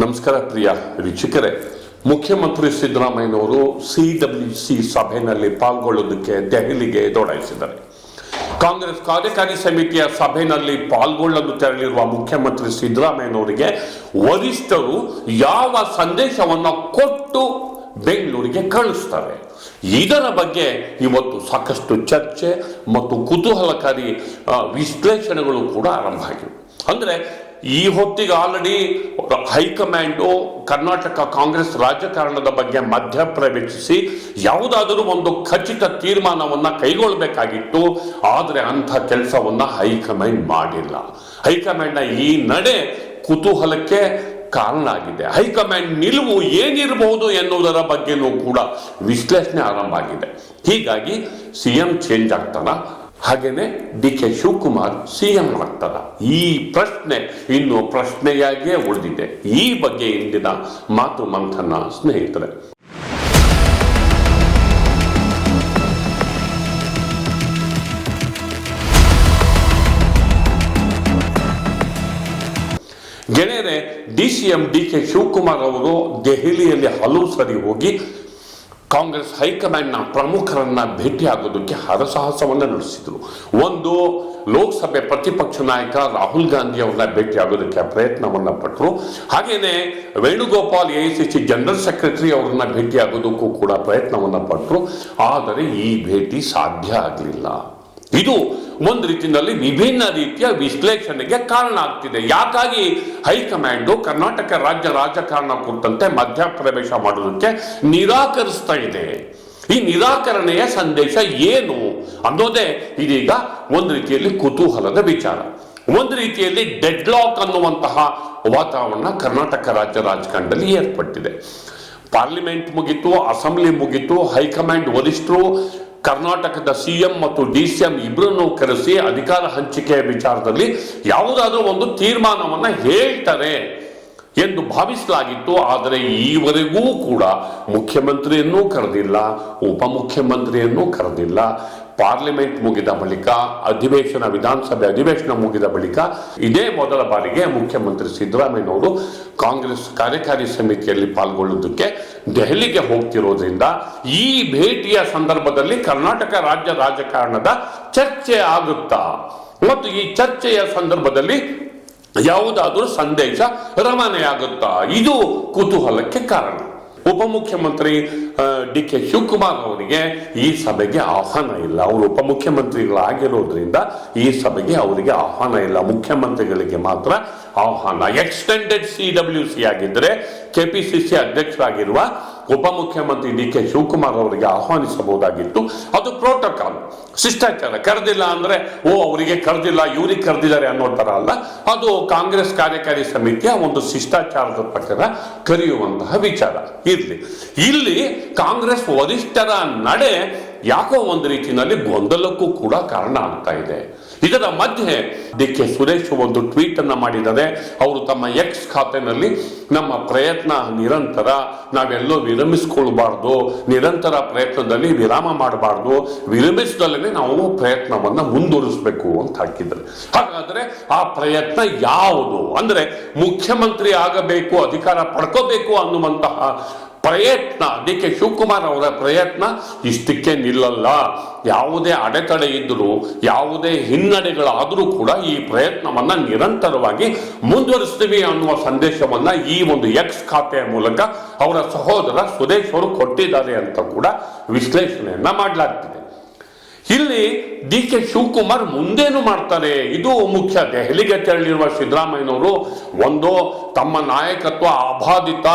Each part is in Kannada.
ನಮಸ್ಕಾರ ಪ್ರಿಯ ವೀಕ್ಷಕರೇ. ಮುಖ್ಯಮಂತ್ರಿ ಸಿದ್ದರಾಮಯ್ಯನವರು ಸಿ ಡಬ್ಲ್ಯೂ ಸಿ ಸಭೆಯಲ್ಲಿ ಪಾಲ್ಗೊಳ್ಳೋದಕ್ಕೆ ದೆಹಲಿಗೆ ದೌಡಾಯಿಸಿದ್ದಾರೆ. ಕಾಂಗ್ರೆಸ್ ಕಾರ್ಯಕಾರಿ ಸಮಿತಿಯ ಸಭೆಯಲ್ಲಿ ಪಾಲ್ಗೊಳ್ಳಲು ತೆರಳಿರುವ ಮುಖ್ಯಮಂತ್ರಿ ಸಿದ್ದರಾಮಯ್ಯನವರಿಗೆ ವರಿಷ್ಠರು ಯಾವ ಸಂದೇಶವನ್ನು ಕೊಟ್ಟು ಬೆಂಗಳೂರಿಗೆ ಕಳಿಸ್ತಾರೆ ಇದರ ಬಗ್ಗೆ ಇವತ್ತು ಸಾಕಷ್ಟು ಚರ್ಚೆ ಮತ್ತು ಕುತೂಹಲಕಾರಿ ವಿಶ್ಲೇಷಣೆಗಳು ಕೂಡ ಆರಂಭ ಆಗಿವೆ. ಅಂದ್ರೆ ಈ ಹೊತ್ತಿಗೆ ಆಲ್ರೆಡಿ ಹೈಕಮಾಂಡು ಕರ್ನಾಟಕ ಕಾಂಗ್ರೆಸ್ ರಾಜಕಾರಣದ ಬಗ್ಗೆ ಮಧ್ಯಪ್ರವೇಶಿಸಿ ಯಾವುದಾದರೂ ಒಂದು ಖಚಿತ ತೀರ್ಮಾನವನ್ನು ಕೈಗೊಳ್ಳಬೇಕಾಗಿತ್ತು ಆದರೆ ಅಂಥ ಕೆಲಸವನ್ನು ಹೈಕಮಾಂಡ್ ಮಾಡಿಲ್ಲ. ಹೈಕಮಾಂಡ್ನ ಈ ನಡೆ ಕುತೂಹಲಕ್ಕೆ ಕಾರಣ ಆಗಿದೆ. ಹೈಕಮಾಂಡ್ ನಿಲುವು ಏನಿರಬಹುದು ಎನ್ನುವುದರ ಬಗ್ಗೆನೂ ಕೂಡ ವಿಶ್ಲೇಷಣೆ ಆರಂಭ ಆಗಿದೆ. ಹೀಗಾಗಿ ಸಿಎಂ ಚೇಂಜ್ ಆಗ್ತಾನ? ಹಾಗೇನೆ D K Shivakumar C M ಆಗ್ತದ ಈ ಪ್ರಶ್ನೆ ಇನ್ನು ಪ್ರಶ್ನೆಯಾಗಿಯೇ ಉಳಿದಿದೆ. ಈ ಬಗ್ಗೆ ಇಂದಿನ ಮಾತು ಮಂಥನ ಸ್ನೇಹಿತರೆ. ಗೆಳೆಯರೆ, D C M D K Shivakumar ಅವರು ದೆಹಲಿಯಲ್ಲಿ ಹಲವು ಸರಿ ಹೋಗಿ ಕಾಂಗ್ರೆಸ್ ಹೈಕಮಾಂಡ್ನ ಪ್ರಮುಖರನ್ನ ಭೇಟಿಯಾಗೋದಕ್ಕೆ ಹರಸಾಹಸವನ್ನ ನಡೆಸಿದರು. ಒಂದು ಲೋಕಸಭೆ ಪ್ರತಿಪಕ್ಷ ನಾಯಕ ರಾಹುಲ್ ಗಾಂಧಿ ಅವರನ್ನ ಭೇಟಿಯಾಗೋದಕ್ಕೆ ಪ್ರಯತ್ನವನ್ನ ಪಟ್ಟರು ಹಾಗೇನೆ ವೇಣುಗೋಪಾಲ್ ಎ ಜನರಲ್ ಸೆಕ್ರೆಟರಿ ಅವರನ್ನ ಭೇಟಿಯಾಗೋದಕ್ಕೂ ಕೂಡ ಪ್ರಯತ್ನವನ್ನ ಪಟ್ಟರು ಆದರೆ ಈ ಭೇಟಿ ಸಾಧ್ಯ ಆಗಲಿಲ್ಲ. ಇದು ಒಂದು ರೀತಿಯಲ್ಲಿ ವಿಭಿನ್ನ ರೀತಿಯ ವಿಶ್ಲೇಷಣೆಗೆ ಕಾರಣ ಆಗ್ತಿದೆ. ಯಾಕಾಗಿ ಹೈಕಮಾಂಡು ಕರ್ನಾಟಕ ರಾಜ್ಯ ರಾಜಕಾರಣ ಕುರಿತಂತೆ ಮಧ್ಯಪ್ರವೇಶ ಮಾಡುವುದಕ್ಕೆ ನಿರಾಕರಿಸ್ತಾ ಇದೆ. ಈ ನಿರಾಕರಣೆಯ ಸಂದೇಶ ಏನು? ಅನ್ನೋದೇ ಇದೀಗ ಒಂದು ರೀತಿಯಲ್ಲಿ ಕುತೂಹಲದ ವಿಚಾರ. ಒಂದು ರೀತಿಯಲ್ಲಿ ಡೆಡ್ಲಾಕ್ ಅನ್ನುವಂತಹ ವಾತಾವರಣ ಕರ್ನಾಟಕ ರಾಜ್ಯ ರಾಜಕಾರಣದಲ್ಲಿ ಏರ್ಪಟ್ಟಿದೆ. ಪಾರ್ಲಿಮೆಂಟ್ ಮುಗಿತು, ಅಸೆಂಬ್ಲಿ ಮುಗಿತು, ಹೈಕಮಾಂಡ್ ವರಿಷ್ಠರು ಕರ್ನಾಟಕದ ಸಿಎಂ ಮತ್ತು ಡಿ ಸಿ ಎಂ ಇಬ್ಬರನ್ನು ಕರೆಸಿ ಅಧಿಕಾರ ಹಂಚಿಕೆಯ ವಿಚಾರದಲ್ಲಿ ಯಾವುದಾದ್ರೂ ಒಂದು ತೀರ್ಮಾನವನ್ನ ಹೇಳ್ತಾರೆ ಎಂದು ಭಾವಿಸಲಾಗಿತ್ತು, ಆದರೆ ಈವರೆಗೂ ಕೂಡ ಮುಖ್ಯಮಂತ್ರಿಯನ್ನೂ ಕರೆದಿಲ್ಲ, ಉಪಮುಖ್ಯಮಂತ್ರಿಯನ್ನೂ ಕರೆದಿಲ್ಲ. ಪಾರ್ಲಿಮೆಂಟ್ ಮುಗಿದ ಬಳಿಕ, ಅಧಿವೇಶನ, ವಿಧಾನಸಭೆ ಅಧಿವೇಶನ ಮುಗಿದ ಬಳಿಕ ಇದೇ ಮೊದಲ ಬಾರಿಗೆ ಮುಖ್ಯಮಂತ್ರಿ ಸಿದ್ದರಾಮಯ್ಯನವರು ಕಾಂಗ್ರೆಸ್ ಕಾರ್ಯಕಾರಿ ಸಮಿತಿಯಲ್ಲಿ ಪಾಲ್ಗೊಳ್ಳುವುದಕ್ಕೆ ದೆಹಲಿಗೆ ಹೋಗ್ತಿರೋದ್ರಿಂದ ಈ ಭೇಟಿಯ ಸಂದರ್ಭದಲ್ಲಿ ಕರ್ನಾಟಕ ರಾಜ್ಯ ರಾಜಕಾರಣದ ಚರ್ಚೆ ಆಗುತ್ತಾ? ಮತ್ತು ಈ ಚರ್ಚೆಯ ಸಂದರ್ಭದಲ್ಲಿ ಯಾವುದಾದರೂ ಸಂದೇಶ ರವಾನೆಯಾಗುತ್ತಾ? ಇದು ಕುತೂಹಲಕ್ಕೆ ಕಾರಣ. ಉಪಮುಖ್ಯಮಂತ್ರಿ ಡಿ ಕೆ ಶಿವಕುಮಾರ್ ಅವರಿಗೆ ಈ ಸಭೆಗೆ ಆಹ್ವಾನ ಇಲ್ಲ. ಅವರು ಉಪಮುಖ್ಯಮಂತ್ರಿಗಳಾಗಿರೋದ್ರಿಂದ ಈ ಸಭೆಗೆ ಅವರಿಗೆ ಆಹ್ವಾನ ಇಲ್ಲ. ಮುಖ್ಯಮಂತ್ರಿಗಳಿಗೆ ಮಾತ್ರ ಆಹ್ವಾನ. ಎಕ್ಸ್ಟೆಂಡೆಡ್ ಸಿ ಡಬ್ಲ್ಯೂ ಸಿ ಆಗಿದ್ದರೆ ಕೆಪಿಸಿಸಿ ಅಧ್ಯಕ್ಷರಾಗಿರುವ ಉಪಮುಖ್ಯಮಂತ್ರಿ ಡಿ ಕೆ ಶಿವಕುಮಾರ್ ಅವರಿಗೆ ಆಹ್ವಾನಿಸಬಹುದಾಗಿತ್ತು. ಅದು ಪ್ರೋಟೋಕಾಲ್ ಶಿಷ್ಟಾಚಾರ. ಕರೆದಿಲ್ಲ ಅಂದ್ರೆ, ಓ, ಅವರಿಗೆ ಕರೆದಿಲ್ಲ, ಇವರಿಗೆ ಕರೆದಿದ್ದಾರೆ ಅನ್ನೋ ತರ ಅಲ್ಲ. ಅದು ಕಾಂಗ್ರೆಸ್ ಕಾರ್ಯಕಾರಿ ಸಮಿತಿಯ ಒಂದು ಶಿಷ್ಟಾಚಾರದ ಪ್ರಕಾರ ಕರೆಯುವಂತಹ ವಿಚಾರ. ಇರ್ಲಿ. ಇಲ್ಲಿ ಕಾಂಗ್ರೆಸ್ ವರಿಷ್ಠರ ನಡೆ ಯಾಕೋ ಒಂದು ರೀತಿಯಲ್ಲಿ ಗೊಂದಲಕ್ಕೂ ಕೂಡ ಕಾರಣ ಆಗ್ತಾ ಇದೆ. ಇದರ ಮಧ್ಯೆ ಡಿ ಕೆ ಸುರೇಶ್ ಒಂದು ಟ್ವೀಟ್ ಅನ್ನ ಮಾಡಿದ್ದಾರೆ. ಅವರು ತಮ್ಮ ಎಕ್ಸ್ ಖಾತೆನಲ್ಲಿ, ನಮ್ಮ ಪ್ರಯತ್ನ ನಿರಂತರ, ನಾವೆಲ್ಲೋ ವಿರಮಿಸ್ಕೊಳ್ಬಾರ್ದು, ನಿರಂತರ ಪ್ರಯತ್ನದಲ್ಲಿ ವಿರಾಮ ಮಾಡಬಾರ್ದು ವಿರಮಿಸಿದಲ್ಲೇ ನಾವು ಪ್ರಯತ್ನವನ್ನ ಮುಂದುವರಿಸಬೇಕು ಅಂತ ಹಾಕಿದ್ದಾರೆ. ಹಾಗಾದ್ರೆ ಆ ಪ್ರಯತ್ನ ಯಾವುದು? ಅಂದ್ರೆ ಮುಖ್ಯಮಂತ್ರಿ ಆಗಬೇಕು, ಅಧಿಕಾರ ಪಡ್ಕೋಬೇಕು ಅನ್ನುವಂತಹ ಪ್ರಯತ್ನ. ಡಿ ಕೆ ಶಿವಕುಮಾರ್ ಅವರ ಪ್ರಯತ್ನ ಇಷ್ಟಕ್ಕೆ ನಿಲ್ಲಲ್ಲ. ಯಾವುದೇ ಅಡೆತಡೆ ಇದ್ದರೂ ಯಾವುದೇ ಹಿನ್ನಡೆಗಳಾದರೂ ಕೂಡ ಈ ಪ್ರಯತ್ನವನ್ನ ನಿರಂತರವಾಗಿ ಮುಂದುವರಿಸ್ತೀವಿ ಅನ್ನುವ ಸಂದೇಶವನ್ನ ಈ ಒಂದು ಎಕ್ಸ್ ಖಾತೆಯ ಮೂಲಕ ಅವರ ಸಹೋದರ ಸುದೇಶ್ ಅವರು ಕೊಟ್ಟಿದ್ದಾರೆ ಅಂತ ಕೂಡ ವಿಶ್ಲೇಷಣೆಯನ್ನ ಮಾಡಲಾಗ್ತಿದೆ. ಇಲ್ಲಿ ಡಿ ಕೆ ಶಿವಕುಮಾರ್ ಮುಂದೇನು ಮಾಡ್ತಾರೆ ಇದು ಮುಖ್ಯ. ದೆಹಲಿಗೆ ತೆರಳಿರುವ ಸಿದ್ದರಾಮಯ್ಯನವರು ಒಂದು ತಮ್ಮ ನಾಯಕತ್ವ ಅಬಾಧಿತ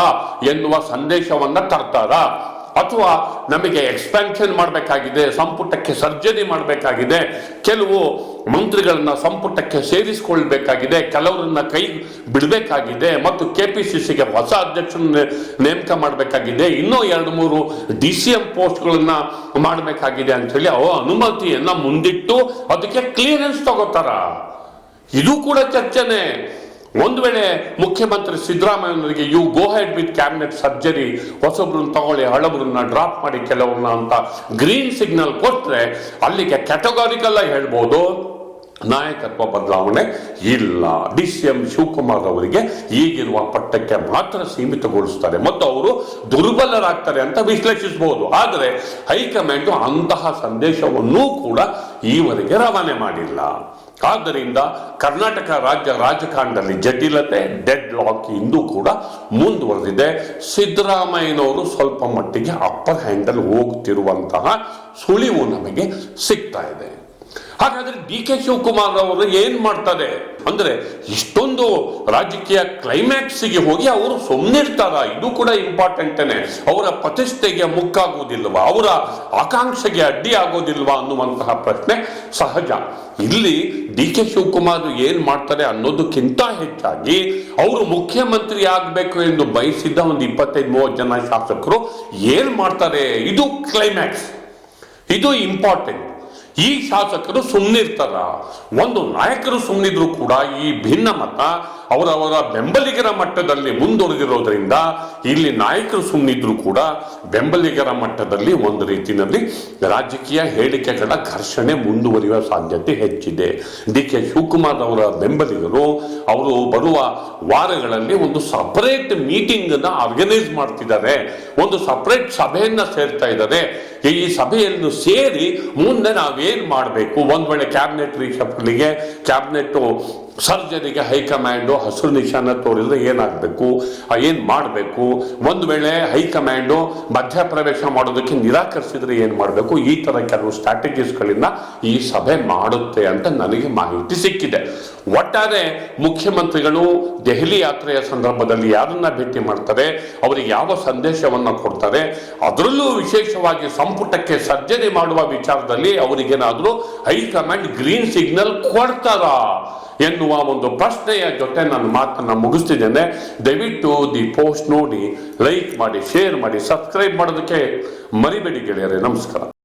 ಎನ್ನುವ ಸಂದೇಶವನ್ನ ತರ್ತಾರ. ಅಥವಾ ನಮಗೆ ಎಕ್ಸ್ಪ್ಯಾನ್ಷನ್ ಮಾಡಬೇಕಾಗಿದೆ, ಸಂಪುಟಕ್ಕೆ ಸರ್ಜರಿ ಮಾಡಬೇಕಾಗಿದೆ, ಕೆಲವು ಮಂತ್ರಿಗಳನ್ನ ಸಂಪುಟಕ್ಕೆ ಸೇರಿಸಿಕೊಳ್ಬೇಕಾಗಿದೆ, ಕೆಲವರನ್ನ ಕೈ ಬಿಡಬೇಕಾಗಿದೆ ಮತ್ತು ಕೆ ಪಿ ಸಿ ಸಿಗೆ ಹೊಸ ಅಧ್ಯಕ್ಷನ ನೇಮಕ ಮಾಡಬೇಕಾಗಿದೆ, ಇನ್ನೂ ಎರಡು ಮೂರು ಡಿ ಸಿ ಎಂ ಪೋಸ್ಟ್ಗಳನ್ನ ಮಾಡಬೇಕಾಗಿದೆ ಹೇಳಿ ಅವ ಅನುಮತಿಯನ್ನ ಮುಂದಿಟ್ಟು ಅದಕ್ಕೆ ಕ್ಲಿಯರೆನ್ಸ್ ತಗೋತಾರ. ಇದು ಕೂಡ ಚರ್ಚೆನೆ. ಒಂದು ವೇಳೆ ಮುಖ್ಯಮಂತ್ರಿ ಸಿದ್ದರಾಮಯ್ಯನವರಿಗೆ you go ahead with cabinet surgery ಹೊಸಬ್ರನ್ನ ತಗೊಳ್ಳಿ, ಹಳಬ್ರನ್ನ ಡ್ರಾಪ್ ಮಾಡಿ ಕೆಲವನ್ನ ಅಂತ ಗ್ರೀನ್ ಸಿಗ್ನಲ್ ಕೊಟ್ಟರೆ ಅಲ್ಲಿಗೆ ಕ್ಯಾಟಗಾರಿಕಲ್ಲ ಹೇಳ್ಬೋದು. ನಾಯಕತ್ವ ಬದಲಾವಣೆ ಇಲ್ಲ. ಡಿ ಸಿ ಎಂ ಶಿವಕುಮಾರ್ ಅವರಿಗೆ ಈಗಿರುವ ಪಟ್ಟಕ್ಕೆ ಮಾತ್ರ ಸೀಮಿತಗೊಳಿಸ್ತಾರೆ. ಮತ್ತು ಅವರು ದುರ್ಬಲರಾಗ್ತಾರೆ ಅಂತ ವಿಶ್ಲೇಷಿಸಬಹುದು ಆದರೆ ಹೈಕಮಾಂಡ್ ಅಂತಹ ಸಂದೇಶವನ್ನೂ ಕೂಡ ಈವರೆಗೆ ರವಾನೆ ಮಾಡಿಲ್ಲ. ಆದ್ದರಿಂದ ಕರ್ನಾಟಕ ರಾಜ್ಯ ರಾಜಕಾರಣದಲ್ಲಿ ಜಟಿಲತೆ ಡೆಡ್ ಲಾಕ್ ಇಂದು ಕೂಡ ಮುಂದುವರೆದಿದೆ. ಸಿದ್ದರಾಮಯ್ಯನವರು ಸ್ವಲ್ಪ ಮಟ್ಟಿಗೆ ಅಪ್ಪರ್ ಹ್ಯಾಂಡಲ್ ಹೋಗುತ್ತಿರುವಂತಹ ಸುಳಿವು ನಮಗೆ ಸಿಗ್ತಾ ಇದೆ. ಹಾಗಾದ್ರೆ ಡಿ ಕೆ ಶಿವಕುಮಾರ್ ಅವರು ಏನ್ ಮಾಡ್ತಾರೆ? ಅಂದ್ರೆ ಇಷ್ಟೊಂದು ರಾಜಕೀಯ ಕ್ಲೈಮ್ಯಾಕ್ಸ್ಗೆ ಹೋಗಿ ಅವರು ಸುಮ್ಮನಿರ್ತಾರ ಇದು ಕೂಡ ಇಂಪಾರ್ಟೆಂಟೇನೆ ಅವರ ಪ್ರತಿಷ್ಠೆಗೆ ಮುಕ್ಕಾಗುವುದಿಲ್ವಾ ಅವರ ಆಕಾಂಕ್ಷೆಗೆ ಅಡ್ಡಿ ಆಗೋದಿಲ್ವಾ ಅನ್ನುವಂತಹ ಪ್ರಶ್ನೆ ಸಹಜ. ಇಲ್ಲಿ ಡಿ ಕೆ ಶಿವಕುಮಾರ್ ಏನ್ ಮಾಡ್ತಾರೆ ಅನ್ನೋದಕ್ಕಿಂತ ಹೆಚ್ಚಾಗಿ ಅವರು ಮುಖ್ಯಮಂತ್ರಿ ಆಗಬೇಕು ಎಂದು ಬಯಸಿದ್ದ ಒಂದು ಇಪ್ಪತ್ತೈದು, ಮೂವತ್ತು ಜನ ಶಾಸಕರು ಏನ್ ಮಾಡ್ತಾರೆ? ಇದು ಕ್ಲೈಮ್ಯಾಕ್ಸ್ ಇದು ಇಂಪಾರ್ಟೆಂಟ್ ಈ ಶಾಸಕರು ಸುಮ್ಮನಿರ್ತಾರ ಒಂದು ನಾಯಕರು ಸುಮ್ಮನಿದ್ರು ಕೂಡ ಈ ಭಿನ್ನ ಮತ ಅವರವರ ಬೆಂಬಲಿಗರ ಮಟ್ಟದಲ್ಲಿ ಮುಂದುವರೆದಿರೋದ್ರಿಂದ ಇಲ್ಲಿ ನಾಯಕರು ಸುಮ್ಮನಿದ್ರು ಕೂಡ ಬೆಂಬಲಿಗರ ಮಟ್ಟದಲ್ಲಿ ಒಂದು ರೀತಿಯಲ್ಲಿ ರಾಜಕೀಯ ಹೇಳಿಕೆಗಳ ಘರ್ಷಣೆ ಮುಂದುವರಿಯುವ ಸಾಧ್ಯತೆ ಹೆಚ್ಚಿದೆ. ಡಿ ಕೆ ಶಿವಕುಮಾರ್ ಅವರ ಬೆಂಬಲಿಗರು ಅವರು ಬರುವ ವಾರಗಳಲ್ಲಿ ಒಂದು ಸಪರೇಟ್ ಮೀಟಿಂಗ್ ಅನ್ನ ಆರ್ಗನೈಸ್ ಮಾಡ್ತಿದ್ದಾರೆ. ಒಂದು ಸಪರೇಟ್ ಸಭೆಯನ್ನ ಸೇರ್ತಾ ಇದ್ದಾರೆ. ಈ ಸಭೆಯನ್ನು ಸೇರಿ ಮುಂದೆ ನಾವೇನ್ ಮಾಡಬೇಕು? ಒಂದ್ ವೇಳೆ ಕ್ಯಾಬಿನೆಟ್ ರಿಷಫ್ಲಿಗೆ ಕ್ಯಾಬಿನೆಟ್ ಸರ್ಜರಿಗೆ ಹೈಕಮಾಂಡು ಹಸಿರು ನಿಶಾನ ತೋರಿದ್ರೆ ಏನಾಗಬೇಕು? ಏನು ಮಾಡಬೇಕು? ಒಂದು ವೇಳೆ ಹೈಕಮಾಂಡು ಮಧ್ಯಪ್ರವೇಶ ಮಾಡೋದಕ್ಕೆ ನಿರಾಕರಿಸಿದ್ರೆ ಏನು ಮಾಡಬೇಕು? ಈ ಥರ ಕೆಲವು ಸ್ಟ್ರಾಟಜೀಸ್ಗಳಿಂದ ಈ ಸಭೆ ಮಾಡುತ್ತೆ ಅಂತ ನನಗೆ ಮಾಹಿತಿ ಸಿಕ್ಕಿದೆ. ಒಟ್ಟಾರೆ ಮುಖ್ಯಮಂತ್ರಿಗಳು ದೆಹಲಿ ಯಾತ್ರೆಯ ಸಂದರ್ಭದಲ್ಲಿ ಯಾರನ್ನ ಭೇಟಿ ಮಾಡ್ತಾರೆ? ಅವರಿಗೆ ಯಾವ ಸಂದೇಶವನ್ನು ಕೊಡ್ತಾರೆ? ಅದರಲ್ಲೂ ವಿಶೇಷವಾಗಿ ಸಂಪುಟಕ್ಕೆ ಸರ್ಜರಿ ಮಾಡುವ ವಿಚಾರದಲ್ಲಿ ಅವರಿಗೇನಾದರೂ ಹೈಕಮಾಂಡ್ ಗ್ರೀನ್ ಸಿಗ್ನಲ್ ಕೊಡ್ತಾರಾ? ಎನ್ನುವ ಒಂದು ಪ್ರಶ್ನೆಯ ಜೊತೆ ನನ್ನ ಮಾತನ್ನ ಮುಗಿಸ್ತಿದ್ದೇನೆ. ದಯವಿಟ್ಟು ದಿ ಪೋಸ್ಟ್ ನೋಡಿ, ಲೈಕ್ ಮಾಡಿ, ಶೇರ್ ಮಾಡಿ, ಸಬ್ಸ್ಕ್ರೈಬ್ ಮಾಡೋದಕ್ಕೆ ಮರಿಬೇಡಿ ಗೆಳೆಯರೆ. ನಮಸ್ಕಾರ.